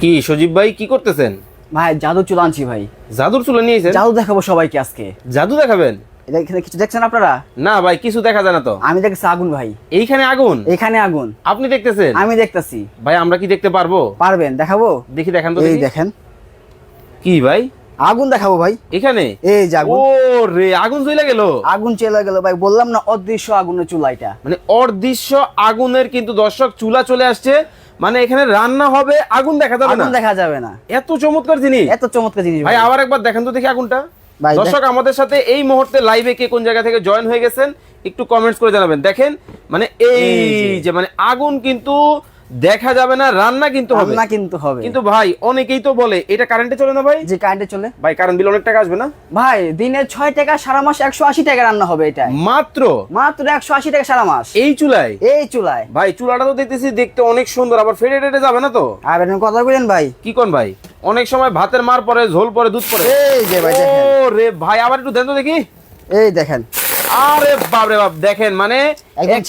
কি সজীব ভাই কি করতেছেন? ভাই জাদু চুল আনছি ভাই। জাদুর চুলে নিয়েছেন জাদু দেখাবো সবাইকে আজকে। জাদু দেখাবেন? এটা এখানে কিছু দেখছেন আপনারা? না ভাই কিছু দেখা যায় না তো। আমি দেখছি আগুন ভাই। এইখানে আগুন? এখানে আগুন। আপনি দেখতেছেন? আমি দেখতেছি। ভাই আমরা কি দেখতে পারব? পারবেন দেখাবো? দেখি দেখান তো এই দেখি। দেখেন। কি ভাই? আগুন দেখাবো ভাই। এখানে? এই যে আগুন। ও রে আগুন জ্বলে গেল? আগুন চলে গেল ভাই বললাম না অদৃশ্য আগুনের চুলা এটা। মানে অদৃশ্য আগুনের কিন্তু দর্শক চুলা চলে আসছে। মানে এখানে রান্না হবে আগুন দেখা যাবে না। আগুন দেখা যাবে না। এত চমৎকার জিনিস। এত চমৎকার জিনিস ভাই আবার একবার দেখেন তো দেখি আগুনটা। দর্শক আমাদের সাথে এই মুহূর্তে লাইভে কে কোন জায়গা থেকে জয়েন হয়ে গেছেন একটু কমেন্টস করে জানাবেন। দেখেন মানে এই। যে মানে আগুন কিন্তু দেখা যাবে না রান্না কিন্তু হবে। রান্না কিন্তু হবে। কিন্তু ভাই অনেকেই তো বলে এটা কারেন্টে চলে না ভাই? যে কারেন্টে চলে। ভাই কারেন্ট বিল অনেক টাকা আসবে না? ভাই দিনে ছয় টাকা সারা মাস একশো আশি টাকা রান্না হবে এটা। মাত্র? মাত্র একশো আশি টাকা সারা মাস। এই চুলায়? এই চুলায়। ভাই চুলাটা তো দেখতেছি দেখতে অনেক সুন্দর আবার ফেটে টেটে যাবে না তো? আর আপনি কথা বলেন ভাই। কি কোন ভাই? অনেক সময় ভাতের মার পরে ঝোল পরে দুধ পরে। এই যে ভাই দেখেন। ও রে ভাই আবার একটু দেন তো দেখি। এই দেখেন। আরে বাপ রে বাপ দেখেন মানে একদম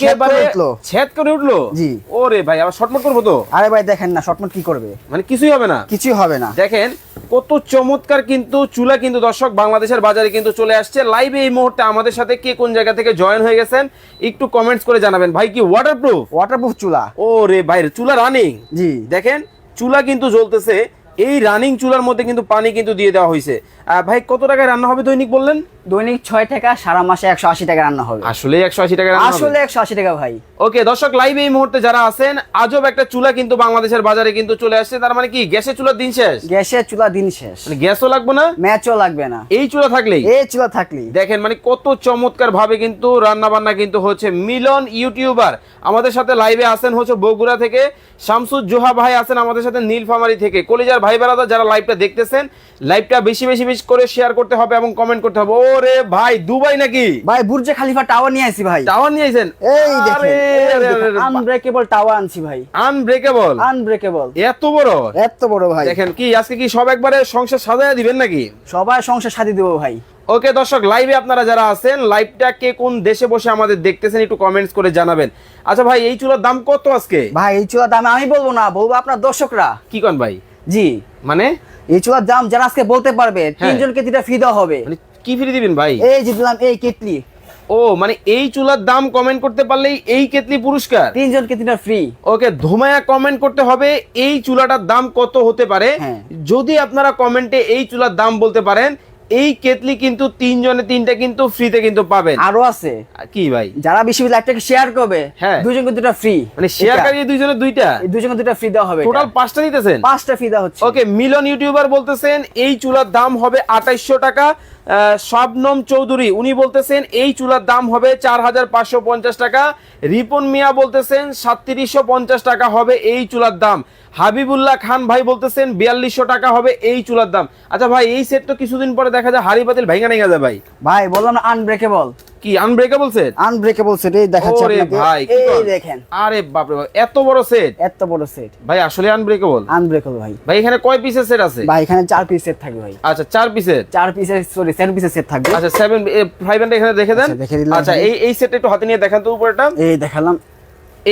ছেদ করে উঠল। জি। ওরে ভাই আবার শর্টমট করব তো? আরে ভাই দেখেন না শর্টমট কি করবে? মানে কিছুই হবে না। কিছুই হবে না। দেখেন কত চমৎকার কিন্তু চুলা কিন্তু দর্শক বাংলাদেশের বাজারে কিন্তু চলে আসছে। লাইভে এই মুহূর্তে আমাদের সাথে কে কোন জায়গা থেকে জয়েন হয়ে গেছেন একটু কমেন্টস করে জানাবেন। ভাই কি ওয়াটারপ্রুফ ওয়াটারপ্রুফ চুলা। ও রে ভাই চুলা রানিং জি। দেখেন চুলা কিন্তু জ্বলতেছে। এই রানিং চুলার মধ্যে কিন্তু পানি কিন্তু দিয়ে দেওয়া হয়েছে ভাই কত টাকায় রান্না হবে দৈনিক বললেন? দৈনিক ছয় টাকা সারা মাসে একশো আশি টাকা রান্না হবে। আসলে একশো আশি টাকা আসলে একশো আশি টাকা ভাই। ওকে দর্শক লাইভ এই মুহূর্তে যারা আছেন আজব একটা চুলা কিন্তু বাংলাদেশের বাজারে কিন্তু চলে আসছে। তার মানে কি গ্যাসের চুলার দিন শেষ? গ্যাসের চুলা দিন শেষ। মানে গ্যাসও লাগবে না? ম্যাচও লাগবে না। এই চুলা থাকলেই? এই চুলা থাকলি দেখেন মানে কত চমৎকার ভাবে কিন্তু রান্না বান্না কিন্তু হচ্ছে। মিলন ইউটিউবার আমাদের সাথে লাইভে আছেন হচ্ছে বগুড়া থেকে। শামসুদ জোহা ভাই আছেন আমাদের সাথে নীলফামারি থেকে। কলিজার ভাই বেড়াদা যারা লাইভটা দেখতেছেন লাইভটা বেশি বেশি বেশি করে শেয়ার করতে হবে এবং কমেন্ট করতে হবে। ওরে ভাই দুবাই নাকি? ভাই বুর্জে খালিফা টাওয়ার নিয়ে আসি ভাই। টাওয়ার নিয়ে আইছেন? এই দেখেন আনব্রেকেবল টাওয়ার আনছি ভাই। আনব্রেকেবল আনব্রেকেবল এত বড়? এত বড় ভাই। দেখেন কি আজকে কি সব একবারে সংসার সাজায় দিবেন নাকি? সবাই সংসার সাথে দেবো ভাই। ওকে দর্শক লাইভে আপনারা যারা আছেন লাইভটা কে কোন দেশে বসে আমাদের দেখতেছেন একটু কমেন্টস করে জানাবেন। আচ্ছা ভাই এই চুলার দাম কত আজকে? ভাই এই চুলার দাম আমি বলব না বলব আপনার দর্শকরা। কি কন ভাই? জি। মানে? এই চুলার দাম যারা আজকে বলতে পারবে হ্যাঁ। তিনজনকে তিনটা ফ্রি দেওয়া হবে। মানে কি ফ্রি দিবেন ভাই? এই যে দিলাম এই কেটলি। ও মানে এই চুলার দাম কমেন্ট করতে পারলেই এই কেতলি পুরস্কার? তিনজনকে তিনটা ফ্রি ওকে ধুমায়া কমেন্ট করতে হবে এই চুলাটার দাম কত হতে পারে? হ্যাঁ। যদি আপনারা কমেন্টে এই চুলার দাম বলতে পারেন এই কেতলি কিন্তু তিনজনে তিনটা কিন্তু ফ্রিতে কিন্তু পাবেন। আরও আছে। কি ভাই? যারা বেশি লাইভটাকে শেয়ার করবে হ্যাঁ। দুজনকে দুটা ফ্রি মানে শেয়ার কারিয়ে দুইজনে দুইটা? দুজনকে দুটা ফ্রি দেওয়া হবে টোটাল পাঁচটা দিতেছেন? পাঁচটা ফ্রি দেওয়া হচ্ছে। ওকে মিলন ইউটিউবার বলতেছেন এই চুলার দাম হবে আঠাইশশো টাকা। আহ, শবনম চৌধুরী, উনি বলতেছেন এই চুলার দাম হবে চার হাজার পাঁচশো পঞ্চাশ টাকা। রিপন মিয়া বলতেছেন সাতত্রিশশো পঞ্চাশ টাকা হবে এই চুলার দাম। হাবিবুল্লাহ খান ভাই বলতেছেন বিয়াল্লিশশো টাকা হবে এই চুলার দাম। আচ্ছা ভাই, এই সেট তো কিছুদিন পরে দেখা যায়, হাড়ি পাতিল ভেঙে নেঙ্গা যায় ভাই। ভাই বললাম না আনব্রেকেবল কি আনব্রেকেবল সেট আনব্রেকেবল সেট এই দেখাচ্ছি আপনাকে। ভাই এই দেখেন। আরে বাপরে বাপ এত বড় সেট এত বড় সেট ভাই আসলে আনব্রেকেবল আনব্রেকেবল ভাই। ভাই এখানে কয় পিসের সেট আছে? ভাই এখানে চার পিস সেট থাকবে ভাই। আচ্ছা চার পিসের চার পিসের সরি সেভেন পিসের সেট থাকবে। আচ্ছা সেভেন ফাইভ এখানে দেখে দেন। আচ্ছা, আচ্ছা। এই এই সেটটা একটু হাতে নিয়ে দেখান তো উপরেটা এই দেখালাম।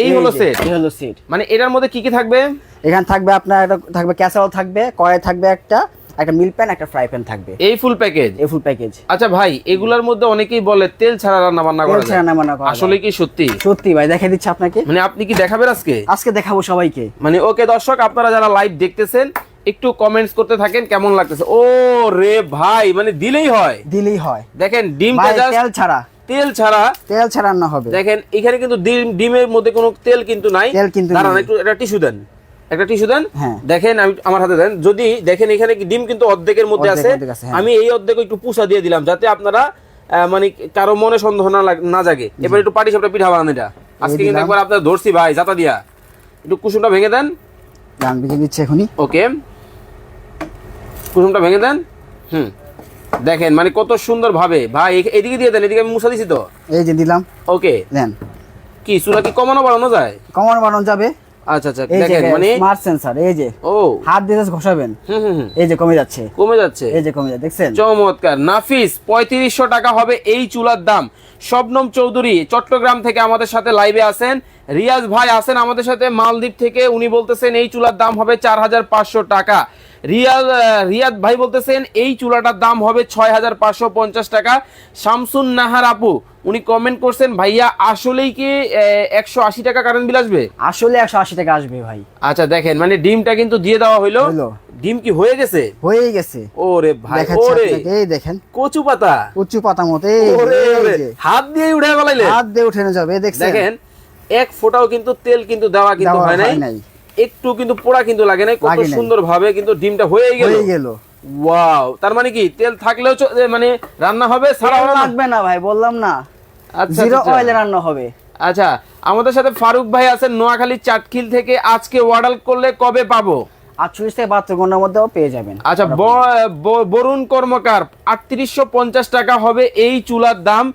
এই হলো সেট এই হলো সেট মানে এটার মধ্যে কি কি থাকবে? এখানে থাকবে আপনার থাকবে ক্যাসারল থাকবে কড়াই থাকবে একটা একটা মিল প্যান একটা ফ্রাই প্যান থাকবে। এই ফুল প্যাকেজ? এই ফুল প্যাকেজ। আচ্ছা ভাই এগুলার মধ্যে অনেকেই বলে তেল ছাড়া রান্না বান্না করা ছাড়া যায় রান্না বান্না করা আসলে কি সত্যি? সত্যি ভাই দেখে দিচ্ছি আপনাকে। মানে আপনি কি দেখাবেন আজকে? আজকে দেখাবো সবাইকে। মানে ওকে দর্শক আপনারা যারা লাইভ দেখতেছেন একটু কমেন্টস করতে থাকেন কেমন লাগতেছে? ও রে ভাই মানে দিলেই হয়। দিলেই হয়। দেখেন ডিমটা ভাই জাস্ট তেল ছাড়া। তেল ছাড়া তেল ছাড়া রান্না হবে। দেখেন এখানে কিন্তু ডিম ডিমের মধ্যে কোনো তেল কিন্তু নাই। তেল কিন্তু দাঁড়ান একটু একটা টিস্যু দেন। একটা টিস্যু দেন। হ্যাঁ। দেখেন আমি আমার হাতে দেন। যদি দেখেন এখানে কি ডিম কিন্তু অর্ধেকের মধ্যে আছে হ্যাঁ। আমি এই অর্ধেক একটু পুষা দিয়ে দিলাম যাতে আপনারা মানে কারও মনে সন্দেহ না না জাগে। এবার একটু পাটি সাপটা পিঠা বানান এটা। আজকে কিন্তু একবার আপনার ধরছি ভাই জাতা দিয়া। একটু কুসুমটা ভেঙে দেন। গান বিকে দিচ্ছে এখনই। ওকে। কুসুমটা ভেঙে দেন। হুম। দেখেন মানে কত সুন্দর ভাবে। ভাই এদিকে দিয়ে দেন এদিকে আমি মুছা দিছি তো। এই যে দিলাম। ওকে। দেন। কি চুলা কি কমানো বাড়ানো যায়? কমানো বানানো যাবে। আচ্ছা আচ্ছা দেখেন মানে স্মার্ট সেন্সর এই যে। ও। হাত দিয়ে ঘষাবেন। এই যে কমে যাচ্ছে। কমে যাচ্ছে। এই যে কমে যাচ্ছে দেখছেন? চমৎকার। নাফিস পঁয়ত্রিশশো টাকা হবে এই চুলার দাম। শবনম চৌধুরী চট্টগ্রাম থেকে আমাদের সাথে লাইভে আছেন। রিয়াজ ভাই আছেন আমাদের সাথে মালদ্বীপ থেকে। উনি বলতেছেন এই চুলার দাম হবে চার হাজার পাঁচশো টাকা। আহ, রিয়াদ ভাই বলতেছেন এই চুলাটার দাম হবে ছয় হাজার পাঁচশো পঞ্চাশ টাকা। শামসুন নাহার আপু উনি কমেন্ট করছেন ভাইয়া আসলেই কি একশো আশি টাকা কারেন্ট বিল আসবে? আসলে একশো আশি টাকা আসবে ভাই। আচ্ছা দেখেন মানে ডিমটা কিন্তু দিয়ে দেওয়া হইল। ডিম কি হয়ে গেছে? হয়ে গেছে। ওরে ভাই ওরে। এই দেখেন। কচু পাতা। কচু পাতা মতো। হাত দিয়ে উঠে গলাইলে। হাত দিয়ে উঠে যাবে দেখেন এক ফোঁটাও কিন্তু তেল কিন্তু দেওয়া কিন্তু হয় নাই। একটু কিন্তু পোড়া কিন্তু লাগে নাই কত সুন্দর ভাবে কিন্তু ডিমটা হয়ে গেল। হয়ে গেল। ওয়াও তার মানে কি তেল থাকলেও মানে রান্না হবে হবে লাগবে না ভাই বললাম না। আচ্ছা জিরো আচ্ছা, অয়েলে রান্না হবে। আচ্ছা আমাদের সাথে ফারুক ভাই আছেন নোয়াখালী চাটখিল থেকে আজকে অর্ডার করলে কবে পাবো? আটচল্লিশ থেকে বাহাত্তর ঘণ্টার মধ্যেও পেয়ে যাবেন। আচ্ছা বরুণ কর্মকার আটত্রিশশো পঞ্চাশ টাকা হবে এই চুলার দাম।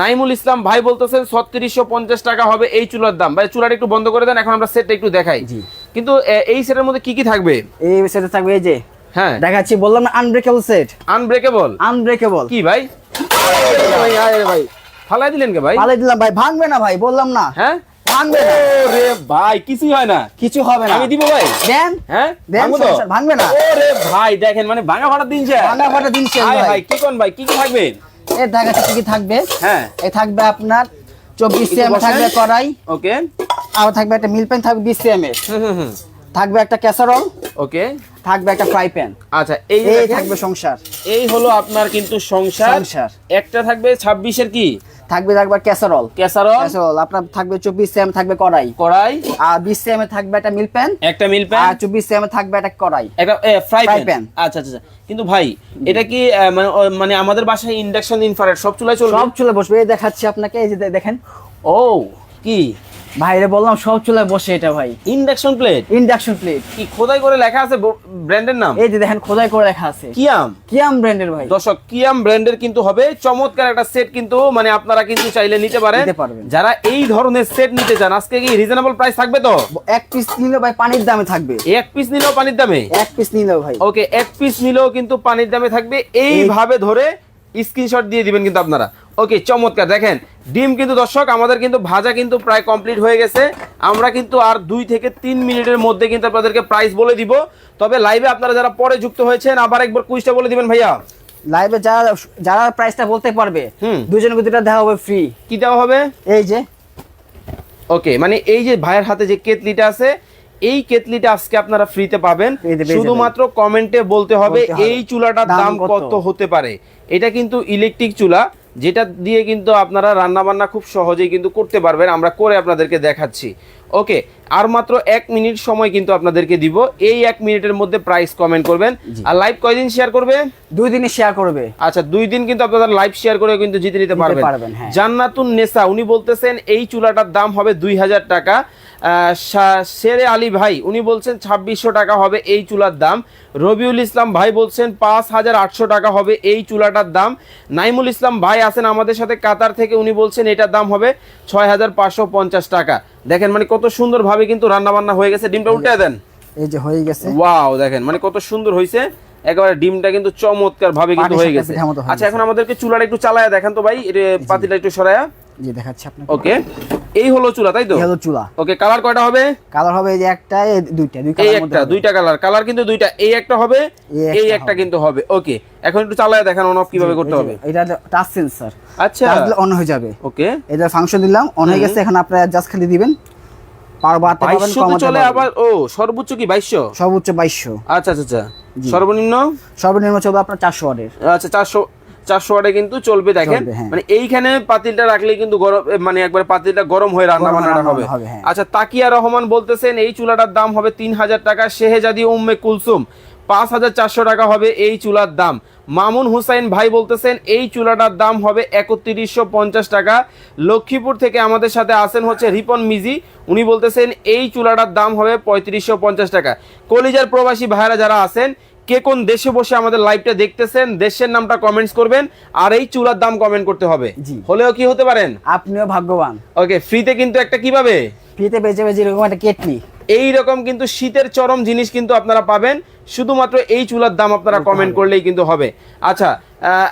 নাইমুল ইসলাম ভাই বলতেছেন ছত্রিশশো পঞ্চাশ টাকা হবে এই চুলার দাম। ভাই চুলাটা একটু বন্ধ করে দেন এখন আমরা সেটটা একটু দেখাই। জি। কিন্তু এই সেটের মধ্যে কি কি থাকবে? এই সেটে থাকবে এই যে হ্যাঁ। দেখাচ্ছি বললাম না আনব্রেকেবল সেট আনব্রেকেবল আনব্রেকেবল কি ভাই? ভাই, আরে ভাই। ফালাই দিলেন কে ভাই? পালে দিলাম ভাই ভাঙবে না ভাই বললাম না। হ্যাঁ? ভাঙবে না। রে ভাই কিছুই হয় না। কিছু হবে না। আমি দিব ভাই। দেন হ্যাঁ? দেন ভাঙবো না। ওরে ভাই দেখেন মানে ভাঙা ফাটা দিন ভাঙা ফাটা দিন ভাই। ভাই। কি কোন ভাই কি কি থাকবে? এর দেখাচ্ছি কি কি থাকবে। হ্যাঁ। এ থাকবে আপনার চব্বিশ একটু সিএম বসেন। থাকবে কড়াই। ওকে। আর থাকবে একটা মিল প্যান থাকবে বিশ সিএম এর থাকবে একটা ক্যাসারল ওকে। থাকবে একটা ফ্রাই প্যান আচ্ছা এই থাকবে সংসার। এই হলো আপনার কিন্তু সংসার। সংসার। একটা থাকবে ছাব্বিশের কি? থাকবে থাকবে ক্যাসারল ক্যাসারল ক্যাসারল আপনার থাকবে চব্বিশ সিএম থাকবে কড়াই। কড়াই। আর বিশ সিএম এ থাকবে একটা মিল প্যান একটা মিল প্যান আর চব্বিশ সিএম এ থাকবে একটা কড়াই। একটা ফ্রাই প্যান আচ্ছা আচ্ছা আচ্ছা। কিন্তু ভাই এটা কি মানে মানে আমাদের বাসায় ইন্ডাকশন ইনফ্রারেড সব চুলায় চলবে? সব চুলে বসবে। এই দেখাচ্ছি আপনাকে এই যে দেখেন। ও কি? ভাইরে বললাম সব চুলে বসে এটা ভাই। ইন্ডাকশন প্লেট ইন্ডাকশন প্লেট কি খোদাই করে লেখা আছে ব্র্যান্ডের নাম? এই যে দেখেন খোদাই করে লেখা আছে। কিয়াম? কিয়াম ব্র্যান্ডের ভাই। দর্শক কিয়াম ব্র্যান্ডের কিন্তু হবে। চমৎকার একটা সেট কিন্তু মানে আপনারা কিন্তু চাইলে নিতে পারেন। নিতে পারবেন। যারা এই ধরনের সেট নিতে চান আজকে কি রিজনেবল প্রাইস থাকবে তো? এক পিস নিলে ভাই পানির দামে থাকবে। এক পিস নিলেও পানির দামে? এক পিস নিলেও ভাই। ওকে এক পিস নিলেও কিন্তু পানির দামে থাকবে। এইভাবে ধরে স্ক্রিনশট দিয়ে দিবেন কিন্তু আপনারা। ওকে চমৎকার। দেখেন ডিম কিন্তু দর্শক আমাদের কিন্তু ভাজা কিন্তু প্রায় কমপ্লিট হয়ে গেছে। আমরা কিন্তু আর দুই থেকে তিন মিনিটের মধ্যে কিন্তু আপনাদেরকে প্রাইস বলে দিব। তবে লাইভে আপনারা যারা পরে যুক্ত হয়েছেন আবার একবার কুইজটা বলে দিবেন ভাইয়া। লাইভে যারা যারা প্রাইসটা বলতে পারবে। দুজনকে দুটা দেওয়া হবে ফ্রি কি দেওয়া হবে? এই যে। ওকে মানে এই যে ভাইয়ের হাতে যে কেতলিটা আছে এই কেতলিটা আজকে আপনারা ফ্রিতে পাবেন। শুধুমাত্র কমেন্টে বলতে হবে এই চুলাটার দাম? কত? হতে পারে। এটা কিন্তু ইলেকট্রিক চুলা। যেটা দিয়ে কিন্তু আপনারা রান্না বান্না খুব সহজেই কিন্তু করতে পারবেন আমরা করে আপনাদেরকে দেখাচ্ছি। ওকে আর মাত্র এক মিনিট সময় কিন্তু আপনাদেরকে দিব। এই এক মিনিটের মধ্যে প্রাইস কমেন্ট করবেন। আর লাইভ কয়দিন শেয়ার করবে? দুই দিনে শেয়ার করবে। আচ্ছা দুই দিন কিন্তু আপনারা লাইভ শেয়ার করে কিন্তু জিতে নিতে পারবেন হ্যাঁ। জান্নাতুন নেসা উনি বলতেছেন এই চুলাটার দাম হবে দুই হাজার টাকা। শেরে আলী ভাই উনি বলছেন ছাব্বিশশো টাকা হবে এই চুলার দাম। রবিউল ইসলাম ভাই বলছেন পাঁচ হাজার আটশো টাকা হবে এই চুলাটার দাম। নাইমুল ইসলাম ভাই আছেন আমাদের সাথে কাতার থেকে উনি বলছেন এটার দাম হবে ছয় হাজার পাঁচশো পঞ্চাশ টাকা। দেখেন মানে কত সুন্দরভাবে কিন্তু রান্না বান্না হয়ে গেছে। ডিমটা উল্টে দেন। এই যে হয়ে গেছে। ওয়াও দেখেন মানে কত সুন্দর হয়েছে। একেবারে ডিমটা কিন্তু চমৎকার ভাবে কিন্তু হয়ে গেছে। আচ্ছা এখন আমাদেরকে চুলাটা একটু চালায়া দেখেন তো ভাই এটা পাতিটা একটু সরায়া। দেখাচ্ছি আপনাকে। ওকে। এই হলো চুলা তাই তো? এই হলো চুলা। ওকে কালার কয়টা হবে? কালার হবে এই যে একটা এই দুইটা দুই কালার একটা দুইটা কালার কালার কিন্তু দুইটা এই একটা হবে এই একটা কিন্তু হবে। ওকে এখন একটু চালায় দেখেন অন অফ কীভাবে করতে হবে। এটা টাচ সেন্সর আচ্ছা। অন হয়ে যাবে। ওকে এটা ফাংশন দিলাম অন হয়ে গেছে এখন আপনারা জাস্ট খালি দিবেন। পার বাড়তে পারবেন কমাতে চলে আবার ও সর্বোচ্চ কি বাইশশো? সর্বোচ্চ বাইশশো। আচ্ছা আচ্ছা আচ্ছা। সর্বনিম্ন? সর্বনিম্ন চলবে আপনার চারশো ওয়াটের। আচ্ছা চারশো চারশো ওয়াটে কিন্তু চলবে দেখেন। হ্যাঁ। মানে এইখানে পাতিলটা রাখলে কিন্তু গরম মানে একবার পাতিলটা গরম হয়ে রান্না গরম বান্নাটা হবে। হবে, হ্যাঁ। আচ্ছা তাকিয়া রহমান বলতেছেন এই চুলাটার দাম হবে তিন হাজার টাকা শেহেজাদি উম্মে কুলসুম। পাঁচ হাজার চারশো টাকা হবে এই চুলার দাম। মামুন হুসাইন ভাই বলতেছেন এই চুলাটার দাম হবে একত্রিশশো পঞ্চাশ টাকা। লক্ষ্মীপুর থেকে আমাদের সাথে আসেন হচ্ছে রিপন মিজি। উনি বলতেছেন এই চুলাটার দাম হবে পঁয়ত্রিশশো পঞ্চাশ টাকা। কলিজার প্রবাসী ভাইরা যারা আছেন কে কোন দেশে বসে আমাদের লাইভটা দেখতেছেন দেশের নামটা কমেন্টস করবেন আর এই চুলার দাম কমেন্ট করতে হবে। জি। হলেও কি হতে পারেন? আপনিও ভাগ্যবান। ওকে ফ্রিতে কিন্তু একটা কীভাবে? ফ্রিতে বেঁচে বেঁচে এরকম একটা কেটলি। এই রকম কিন্তু শীতের চরম জিনিস কিন্তু আপনারা পাবেন শুধুমাত্র এই চুলার দাম আপনারা কমেন্ট করলেই কিন্তু হবে। আচ্ছা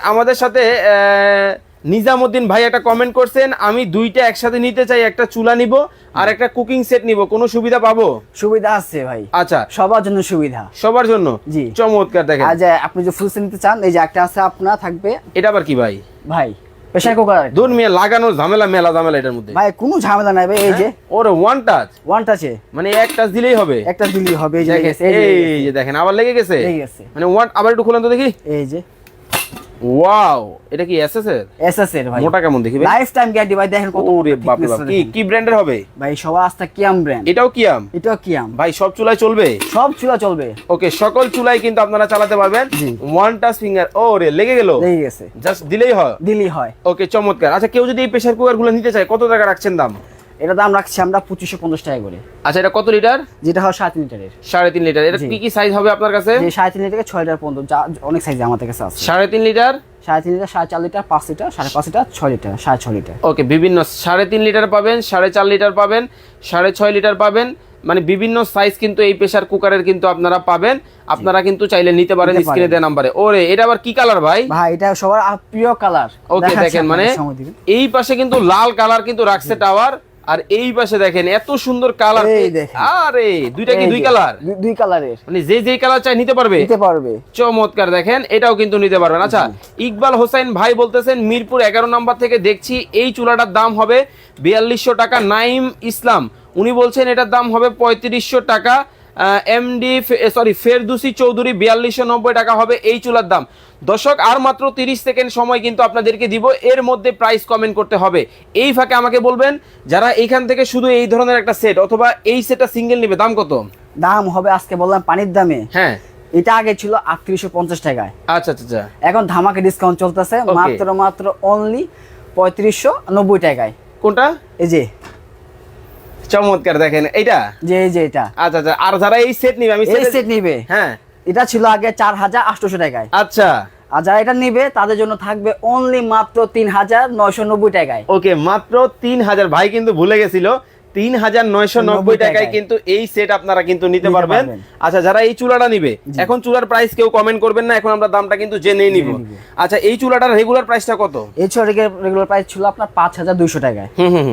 আমাদের সাথে আহ, নিজামুদ্দিন ভাই একটা কমেন্ট করছেন আমি দুইটা একসাথে নিতে চাই একটা চুলা নিব আর একটা কুকিং সেট নিব। কোনো সুবিধা পাবো? সুবিধা আছে ভাই। আচ্ছা। সবার জন্য সুবিধা। সবার জন্য? জি। চমৎকার দেখেন। যে আপনি যে ফুল নিতে চান এই যে একটা আছে আপনার থাকবে। এটা আবার কি ভাই? ভাই প্রেশার কুকার দূর মিয়া লাগানোর ঝামেলা মেলা ঝামেলা এটার মধ্যে। ভাই কোনো ঝামেলা নাই ভাই এই যে। ওর ওয়ান টাচ ওয়ান টাচে মানে এক টাচ দিলেই হবে। একটা দিলেই হবে এই যে এই যে দেখেন আবার লেগে গেছে? লেগে গেছে। মানে ওয়ান আবার একটু খুলেন তো দেখি। এই যে। ওয়াও এটা কি এসএস এর? এসএস এর ভাই। মোটা কেমন দেখি লাইফ টাইম গ্যারান্টি ভাই দেখেন কত ওরে বাপ রে বাপ কি কি ব্র্যান্ডের হবে? ভাই সবার আস্থা কিয়াম ব্র্যান্ড এটাও কিয়াম এটাও কিয়াম ভাই সব চুলায় চলবে? সব চুলা চলবে। ওকে সকল চুলাই কিন্তু আপনারা চালাতে পারবেন। ওয়ান টাচ ফিঙ্গার ও রে লেগে গেল? লেগে গেছে। জাস্ট দিলেই হয়? দিলেই হয়। ওকে চমৎকার। আচ্ছা কেউ যদি এই প্রেসার কুকারগুলো নিতে চায় কত টাকা রাখছেন দাম? এটা দাম রাখছি আমরা পঁচিশশো পঞ্চাশ টাকা করে। আচ্ছা এটা কত লিটার? যেটা হয় সাড়ে তিন লিটারের। সাড়ে তিন লিটার। এটা কি কি সাইজ হবে আপনার কাছে? সাড়ে তিন লিটার থেকে ছয় লিটার পর্যন্ত যা অনেক সাইজ আমাদের কাছে আছে। সাড়ে তিন লিটার? সাড়ে তিন লিটার সাড়ে চার লিটার পাঁচ লিটার সাড়ে পাঁচ লিটার ছয় লিটার সাড়ে ছয় লিটার। ওকে বিভিন্ন সাড়ে তিন লিটার পাবেন সাড়ে চার লিটার পাবেন সাড়ে ছয় লিটার পাবেন। মানে বিভিন্ন সাইজ কিন্তু এই প্রেসার কুকারের কিন্তু আপনারা পাবেন। আপনারা কিন্তু চাইলে নিতে পারেন স্ক্রিনে দেওয়া নাম্বারে। ওরে এটা আবার কি কালার ভাই? ভাই এটা সবার প্রিয় কালার ওকে দেখেন মানে এই পাশে কিন্তু লাল কালার কিন্তু রাখছে টাওয়ার আর এই পাশে দেখেন এত সুন্দর কালার এই দেখেন। আরে দুইটা কি দুই কালার দুই কালারের মানে যে যে কালার চাই নিতে পারবে? নিতে পারবে। চমৎকার দেখেন এটাও কিন্তু নিতে পারবেন। আচ্ছা ইকবাল হোসেন ভাই বলতেছেন মিরপুর এগারো নম্বর থেকে দেখছি এই চুলাটার দাম হবে বিয়াল্লিশশো টাকা নাইম ইসলাম। উনি বলছেন এটার দাম হবে পঁয়ত্রিশশো টাকা। এমডি সরি ফেরদুসি চৌধুরী বিয়াল্লিশশো নব্বই টাকা হবে এই চুলার দাম। দর্শক আর মাত্র তিরিশ সেকেন্ড সময় কিন্তু আপনাদেরকে দিব। এর মধ্যে প্রাইস কমেন্ট করতে হবে। এই ফাঁকে আমাকে বলবেন যারা এইখান থেকে শুধু এই ধরনের একটা সেট অথবা এই সেটটা সিঙ্গেল নিবে দাম কত? দাম হবে আজকে বললাম পানির দামে। হ্যাঁ। এটা আগে ছিল আটত্রিশশো পঞ্চাশ টাকায়। আচ্ছা আচ্ছা আচ্ছা। এখন ধামাকে ডিসকাউন্ট চলতেছে। মাত্র মাত্র অনলি পঁয়ত্রিশশো নব্বই টাকায়। কোনটা? এই যে চমৎকার দেখেন এইটা? যে এই যে এটা আচ্ছা আচ্ছা আর যারা এই সেট নিবে আমি এই সেট নিবে। হ্যাঁ। এটা ছিল আগে চার হাজার আটশোশো টাকায়। আচ্ছা। আর যারা এটা নিবে তাদের জন্য থাকবে অনলি মাত্র তিন হাজার নয়শো নব্বই টাকায়। ওকে মাত্র তিন হাজার। ভাই কিন্তু ভুলে গেছিল তিন হাজার নয়শো নব্বই নব্বই টাকায়। কিন্তু এই সেট আপনারা কিন্তু নিতে পারবেন। আচ্ছা যারা এই চুলাটা নিবে এখন চুলার প্রাইস কেউ কমেন্ট করবেন না এখন আমরা দামটা কিন্তু জেনেই নিব। আচ্ছা এই চুলাটার রেগুলার প্রাইসটা কত? এই ছ রেগুলার প্রাইস ছিল আপনার পাঁচ হাজার দুইশো টাকায়।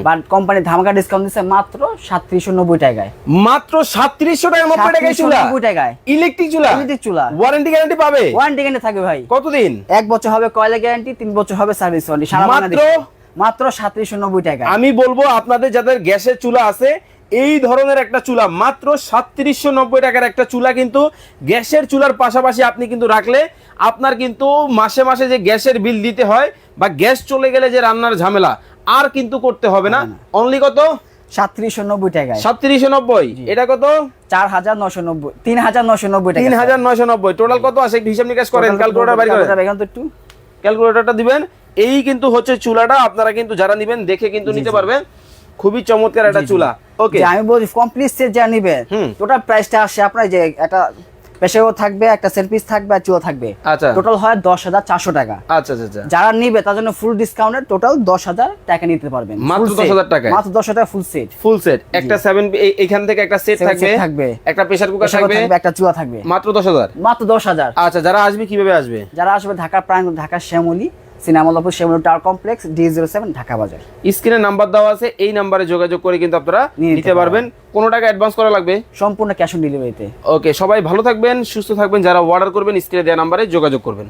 বাট কোম্পানি ধামাকা ডিসকাউন্ট দিচ্ছে মাত্র সাতত্রিশশো নব্বই টাকায়। মাত্র সাতত্রিশশো টাকা নব্বই টাকায় 3790 চুলা? টাকায়। ইলেকট্রিক চুলা? ইলেকট্রিক চুলা। ওয়ারেন্টি গ্যারান্টি পাবে? ওয়ারেন্টি গ্যারান্টি থাকবে ভাই। কতদিন? এক বছর হবে কয়লা গ্যারান্টি তিন বছর হবে সার্ভিস ওয়ারেন্টি সারা মাত্র? মাত্র সাতত্রিশশো নব্বই টাকা। আমি বলব আপনাদের যাদের গ্যাসের চুলা আছে এই ধরনের একটা চুলা মাত্র সাতত্রিশশো নব্বই টাকার একটা চুলা কিন্তু গ্যাসের চুলার পাশাপাশি আপনি কিন্তু রাখলে আপনার কিন্তু মাসে মাসে যে গ্যাসের বিল দিতে হয় বা গ্যাস চলে গেলে যে রান্নার ঝামেলা আর কিন্তু করতে হবে না। অনলি কত? সাতত্রিশশো নব্বই টাকা সাতত্রিশশো নব্বই। এটা কত? চার হাজার নশো নব্বই তিন হাজার নশো নব্বই তিন হাজার নয়শো নব্বই। টোটাল কত আছে? একটু হিসাব নিকাশ করেন ক্যালকুলেটার বাড়ি করেন এখন তো একটু। ক্যালকুলেটরটা দিবেন। এই কিন্তু হচ্ছে চুলাটা আপনারা কিন্তু যারা নিবেন দেখে কিন্তু নিতে পারবেন। খুবই চমৎকার একটা চুলা। ওকে আমি বলছি কমপ্লিট সেট যা নিবে হুম। টোটাল প্রাইসটা আসে আপনার যে একটা পেশাও থাকবে একটা সেলফিস থাকবে আর চুলো থাকবে। আচ্ছা। টোটাল হয় দশ হাজার চারশো টাকা। আচ্ছা আচ্ছা আচ্ছা। যারা নিবে তার জন্য ফুল ডিসকাউন্টের টোটাল দশ হাজার টাকা নিতে পারবেন। মাত্র set। 10,000 টাকায়? মাত্র দশ হাজার ফুল সেট ফুল সেট একটা সেভেন এখান থেকে একটা সেট থাকবে। থাকবে। একটা প্রেসার কুকার থাকবে। একটা চুলা থাকবে। মাত্র দশ হাজার? মাত্র দশ হাজার। আচ্ছা যারা আসবে কীভাবে আসবে? যারা আসবে ঢাকার প্রাণ ঢাকার Shyamoli সিনেমালাপুর Shyamoli tower complex D zero seven Dhaka বাজার। স্ক্রিনে নাম্বার দেওয়া আছে এই নাম্বারে যোগাযোগ করে কিন্তু আপনারা নিতে পারবেন। কোনো টাকা অ্যাডভান্স করা লাগবে? সম্পূর্ণ ক্যাশ অন ডেলিভারিতে ওকে সবাই ভালো থাকবেন সুস্থ থাকবেন যারা অর্ডার করবেন স্ক্রিনে দেওয়া নাম্বারে যোগাযোগ করবেন।